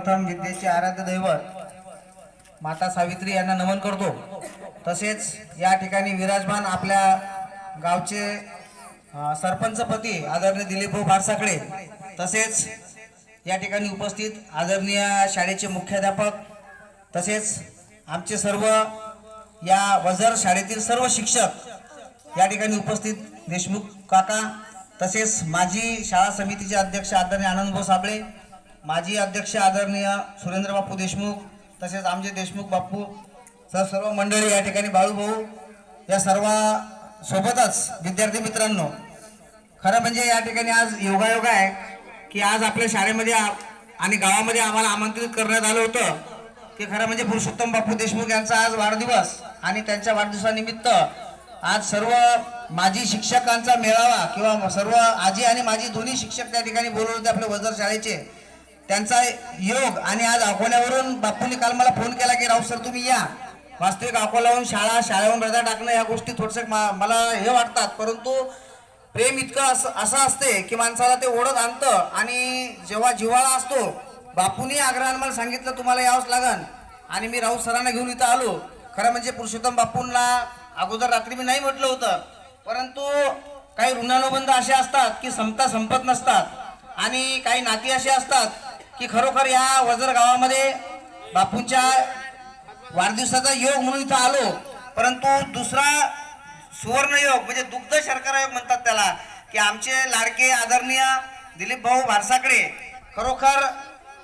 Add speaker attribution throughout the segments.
Speaker 1: सर्वप्रथम विद्येचे आराध्य दैवत माता सावित्री यांना नमन करतो. तसेच या ठिकाणी विराजमान आपल्या गावचे सरपंचपती आदरणीय दिलीपभाऊ भारसाकडे तसेच या ठिकाणी उपस्थित आदरणीय शाळेचे मुख्याध्यापक तसेच आमचे सर्व या वजर शाळेतील सर्व शिक्षक या ठिकाणी उपस्थित देशमुख काका तसेच माजी शाळा समितीचे अध्यक्ष आदरणीय आनंदभाऊ साबळे माजी अध्यक्ष आदरणीय सुरेंद्र बापू देशमुख तसेच आमचे देशमुख बापू सर सर्व मंडळी या ठिकाणी बाळूभाऊ या सर्व सोबतच विद्यार्थी मित्रांनो खरं म्हणजे या ठिकाणी आज योगायोग आहे की आज आपल्या शाळेमध्ये आ- आणि गावामध्ये आम्हाला आमंत्रित करण्यात आलं होतं की खरं म्हणजे पुरुषोत्तम बापू देशमुख यांचा आज वाढदिवस आणि त्यांच्या वाढदिवसानिमित्त आज सर्व माजी शिक्षकांचा मेळावा किंवा सर्व आजी आणि माझी दोन्ही शिक्षक त्या ठिकाणी बोलवले होते आपल्या वजर शाळेचे. त्यांचा योग आणि आज अकोल्यावरून बापूंनी काल मला फोन केला की राव सर तुम्ही या. वास्तविक अकोल्याहून शाळा शाळेहून रजा टाकणं या गोष्टी थोडस मला हे वाटतात. परंतु प्रेम इतकं असं असं असते की माणसाला ते ओढत आणतं आणि जेव्हा जिव्हाळा असतो बापूंनी आग्रहानं मला सांगितलं तुम्हाला यावंच लागन. आणि मी राऊत सरांना घेऊन इथं आलो. खरं म्हणजे पुरुषोत्तम बापूंना अगोदर रात्री मी नाही म्हटलं होतं. परंतु काही ऋणानुबंध असे असतात की संपता संपत नसतात. आणि काही नाती असे असतात की खरोखर या वजर गावामध्ये बापूंच्या वाढदिवसाचा योग म्हणून इथं आलो. परंतु दुसरा सुवर्ण योग म्हणजे दुग्ध शर्करा योग म्हणतात त्याला की आमचे लाडके आदरणीय दिलीप भाऊ भारसाकडे खरोखर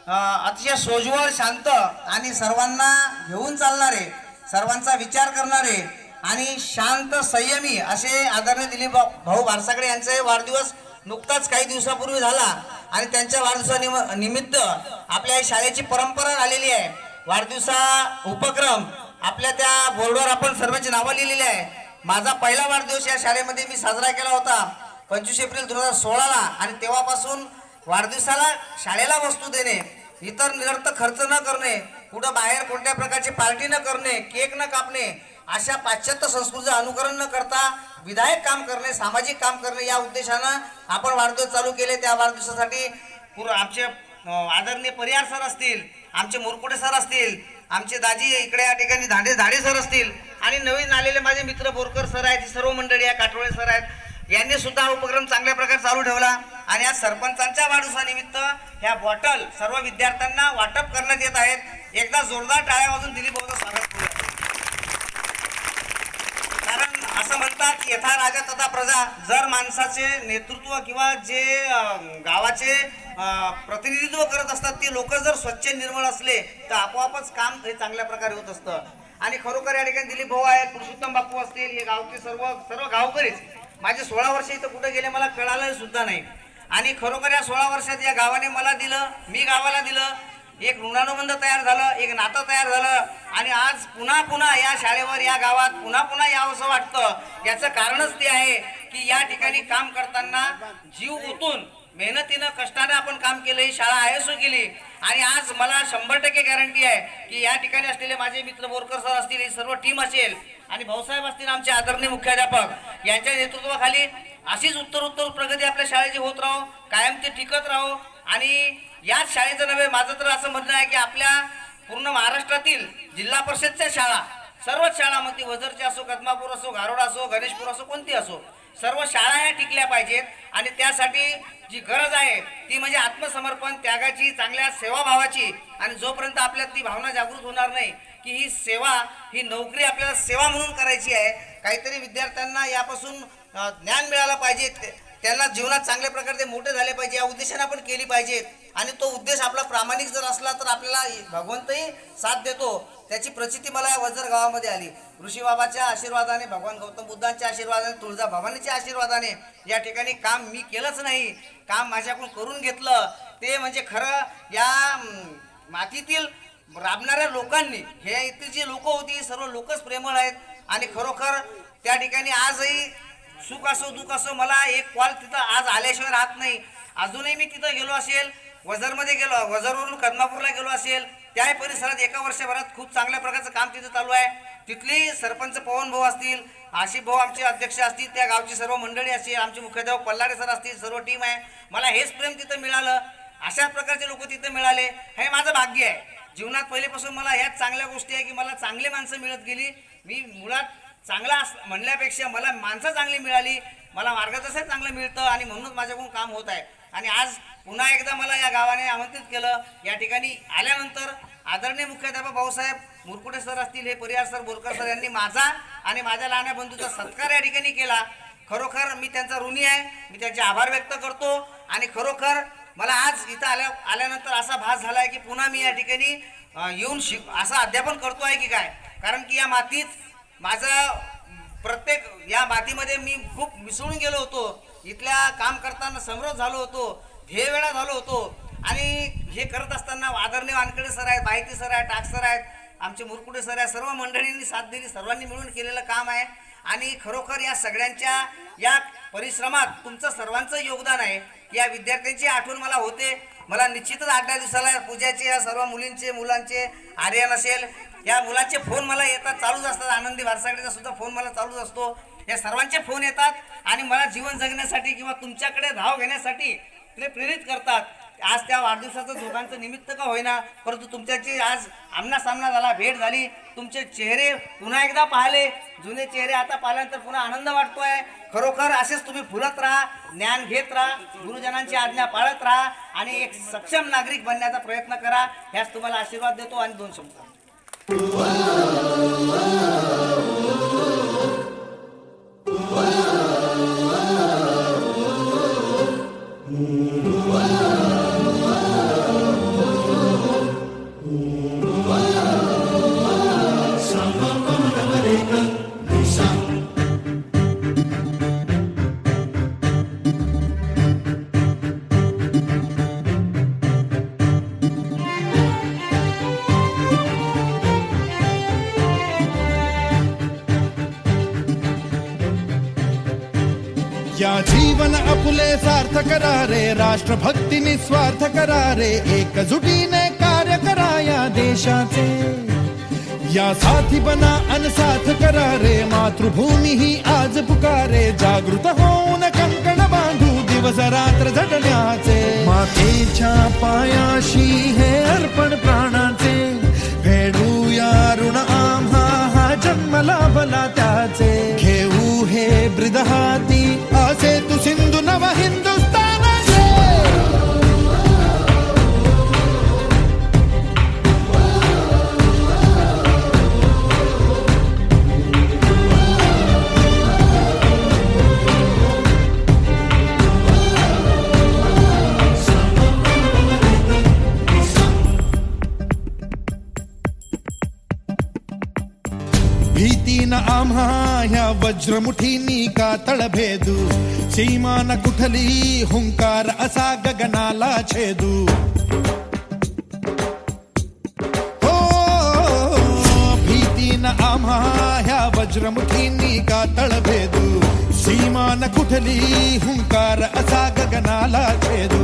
Speaker 1: अतिशय सोज्वळ शांत आणि सर्वांना घेऊन चालणारे सर्वांचा विचार करणारे आणि शांत संयमी असे आदरणीय दिलीप भाऊ भाऊ भारसाकडे यांचे वाढदिवस नुकताच काही दिवसापूर्वी झाला. आणि त्यांच्या वाढदिवसा निमित्त आपल्या शाळेची परंपरा आलेली आहे. वाढदिवसा उपक्रम आपल्या त्या बोर्डवर आपण सर्वांची नावं लिहिलेली आहे. माझा पहिला वाढदिवस या शाळेमध्ये मी साजरा केला होता. पंचवीस एप्रिल दोन हजार सोळाला आणि तेव्हापासून वाढदिवसाला शाळेला वस्तू देणे इतर निरर्थक खर्च न करणे कुठं बाहेर कोणत्या प्रकारची पार्टी न करणे केक न कापणे अशा पाश्चात्य संस्कृतीचं अनुकरण न करता विधायक काम करणे सामाजिक काम करणे या उद्देशानं आपण वाढदिवस चालू केले. त्या वाढदिवसासाठी पूर्व आमचे आदरणीय परिहार सर असतील आमचे मुरकुटे सर असतील आमचे दाजी इकडे या ठिकाणी धाडे धाडे सर असतील आणि नवीन आलेले माझे मित्र बोरकर सर आहेत सर्व मंडळी आहे काटोळे सर आहेत यांनी सुद्धा हा उपक्रम चांगल्या प्रकारे चालू ठेवला. आणि आज सरपंचांच्या वाढदिवसानिमित्त ह्या बॉटल सर्व विद्यार्थ्यांना वाटप करण्यात येत आहेत. एकदा जोरदार टाळ्या वाजून दिलीप भाऊचं स्वागत करूया कारण असं म्हणतात यथा राजा तथा प्रजा जर माणसाचे नेतृत्व किंवा जे गावाचे प्रतिनिधित्व करत असतात ते लोक जर स्वच्छ निर्मळ असले तर आपोआपच काम हे चांगल्या प्रकारे होत असतं. आणि खरोखर या ठिकाणी दिलीप भाऊ आहेत पुरुषोत्तम बापू असतील हे गावचे सर्व सर्व गावकरीच. माझे सोळा वर्ष इथं कुठं गेले मला कळालं सुद्धा नाही. आणि खरोखर या सोळा वर्षात या गावाने मला दिलं मी गावाला दिलं एक ऋणानुबंध तयार झालं एक नातं तयार झालं आणि आज पुन्हा पुन्हा या शाळेवर या गावात पुन्हा पुन्हा यावंसं वाटतं. याचं कारणच ते आहे की या ठिकाणी काम करताना जीव ओतून मेहनतीनं कष्टानं आपण काम केलं ही शाळा आयसो केली आणि आज मला शंभर टक्के गॅरंटी आहे की या ठिकाणी असलेले माझे मित्र बोरकर सर असतील ही सर्व टीम असेल आणि भाऊसाहेब असतील आमचे आदरणीय मुख्याध्यापक यांच्या नेतृत्वाखाली अशीच उत्तर उत्तर प्रगती आपल्या शाळेची होत राहो कायम ते टिकत राहो आणि याच शाळेचं नव्हे माझं तर असं म्हणणं आहे की आपल्या पूर्ण महाराष्ट्रातील जिल्हा परिषदच्या शाळा सर्वच शाळा मग ती वजरची असो कदमापूर असो घारोड असो गणेशपूर असो कोणती असो सर्व शाळा ह्या टिकल्या पाहिजेत. आणि त्यासाठी जी गरज आहे ती म्हणजे आत्मसमर्पण त्यागाची चांगल्या सेवाभावाची. आणि जोपर्यंत आपल्यात ती भावना जागृत होणार नाही की ही सेवा ही नोकरी आपल्याला सेवा म्हणून करायची आहे काहीतरी विद्यार्थ्यांना यापासून ज्ञान मिळालं पाहिजे. त्यांना जीवनात चांगल्या प्रकारे ते मोठे झाले पाहिजे या उद्देशाने आपण केली पाहिजे. आणि तो उद्देश आपला प्रामाणिक जर असला तर आपल्याला भगवंतही साथ देतो. त्याची प्रचिती मला या वजर गावामध्ये आली. ऋषीबाबाच्या आशीर्वादाने भगवान गौतम बुद्धांच्या आशीर्वादाने तुळजा भवानीच्या आशीर्वादाने या ठिकाणी काम मी केलंच नाही. काम माझ्याकडून करून घेतलं. ते म्हणजे खरं या मातीतील राबणाऱ्या लोकांनी हे इथे जी लोक होती सर्व लोकच प्रेमळ आहेत. आणि खरोखर त्या ठिकाणी आजही सुख असो दुःख असो मला एक कॉल तिथं आज आल्याशिवाय राहत नाही. अजूनही मी तिथं गेलो असेल वझरमध्ये गेलो वझरवरून कदमापूरला गेलो असेल त्याही परिसरात एका वर्षभरात खूप चांगल्या प्रकारचं काम तिथं चालू आहे. तिथली सरपंच पवन भाऊ असतील आशिफ भाऊ आमचे अध्यक्ष असतील त्या गावची सर्व मंडळी असतील आमचे मुख्याध्यापक पल्लारे सर असतील सर्व टीम आहे. मला हेच प्रेम तिथं मिळालं. अशा प्रकारचे लोक तिथं मिळाले. हे माझं भाग्य आहे. जीवनात पहिलेपासून मला ह्याच चांगल्या गोष्टी आहे की मला चांगली माणसं मिळत गेली. मी मुळात चांगला अस म्हणल्यापेक्षा मला माणसं चांगली मिळाली मला मार्गदर्शन चांगलं मिळतं आणि म्हणूनच माझ्याकडून काम होत आहे. आणि आज पुन्हा एकदा मला या गावाने आमंत्रित केलं. या ठिकाणी आल्यानंतर आदरणीय मुख्याध्यापक भाऊसाहेब मुरकुटे सर असतील हे परिहार सर बोरकर सर यांनी माझा आणि माझ्या लहान्या बंधूचा सत्कार या ठिकाणी केला. खरोखर मी त्यांचा ऋणी आहे. मी त्यांचे आभार व्यक्त करतो. आणि खरोखर मला आज इथं आल्या आल्यानंतर असा भास झाला आहे की पुन्हा मी या ठिकाणी येऊन शिक असं अध्यापन करतो आहे की काय? कारण की या मातीत माझा प्रत्येक या मातीमध्ये मी खूप मिसळून गेलो होतो. इथल्या काम करताना समृद्ध झालो होतो. हे वेळा झालो होतो. आणि हे करत असताना आदरणीय वानकडे सर आहेत माहिती सर आहेत टाक सर आहेत आमचे मुरकुडे सर आहेत सर्व मंडळींनी साथ दिली सर्वांनी मिळून केलेलं काम आहे. आणि खरोखर या सगळ्यांच्या या परिश्रमात तुमचं सर्वांचं योगदान आहे. या विद्यार्थ्यांची आठवण मला होते. मला निश्चितच आठ दिवसाला पूजाचे या सर्व मुलींचे मुलांचे आर्यन असेल या मुलांचे फोन मला येतात चालूच असतात. आनंदी भारसागडेचा सुद्धा फोन मला चालूच असतो. या सर्वांचे फोन येतात आणि मला जीवन जगण्यासाठी किंवा तुमच्याकडे धाव घेण्यासाठी ते प्रेरित करतात. आज त्या वाढदिवसाचं दोघांचं निमित्त का होईना परंतु तुमच्याची आज आमना सामना झाला भेट झाली. तुमचे चेहरे पुन्हा एकदा पाहिले. जुने चेहरे आता पाहिल्यानंतर पुन्हा आनंद वाटतोय. खरोखर असेच तुम्ही फुलत राहा ज्ञान घेत राहा गुरुजनांची आज्ञा पाळत राहा आणि एक सक्षम नागरिक बनण्याचा प्रयत्न करा. ह्याच तुम्हाला आशीर्वाद देतो आणि दोन शब्द.
Speaker 2: या जीवन अपुले सार्थ करा रे राष्ट्रभक्ती निस्वार्थ करा रे एकजुटीने कार्य करा या देशाचे। या साथी बना अनसाथ करा रे मातृभूमी ही आज पुकारे, जागृत होऊन कंकण बांधू दिवस रात्र झटण्याचे। मातेच्या पायाशी हे अर्पण प्राणाचे फेडूया ऋण आम्हा, हा जन्म लाभला त्याचे। घेऊ हे ब्रिद ಭೀತಿನ ಆಮ್ಹಾಯ ವಜ್ರಮುಠಿ ನೀಕ ತಳಭೇದು ಸೀಮಾನ ಕುಠಲಿ ಹುಂಕಾರ ಅಸಾ ಗಗನಾಲ ಛೇದು ಭೀತಿನ ಆಮ್ಹಾಯ ವಜ್ರಮುಠಿ ನೀಕ ತಳಭೇದು సీమాన కుఠలీ హుంకార అసాగగనాలా చేదు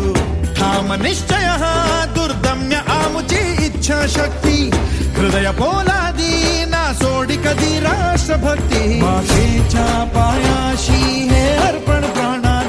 Speaker 2: ధామ నిశ్చయ దుర్దమ్య ఆముచి ఇచ్ఛా శక్తి హృదయ పోలా सोडी कधी राष्ट्रभक्ती? मातेच्या पायाशी हे अर्पण प्राणा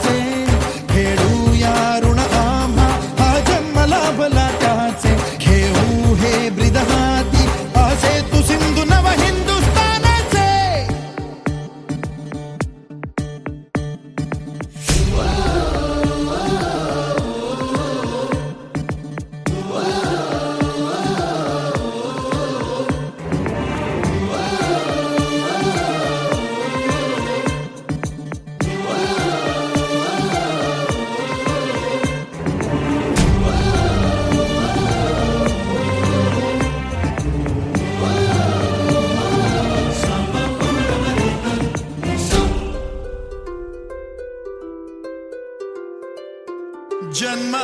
Speaker 2: जन्म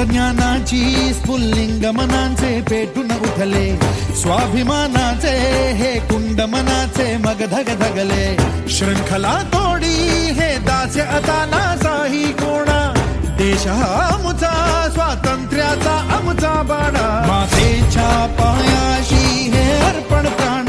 Speaker 2: ज्ञानाची स्फुल्लिंग मनांचे पेटून उठले. स्वाभिमानाचे हे कुंड मनाचे मग धग धगले श्रृंखला तोडी हे दास्य आता नासाही कोणा. देश हा आमचा स्वातंत्र्याचा आमचा बाणा. मातेच्या पायाशी हे अर्पण प्राण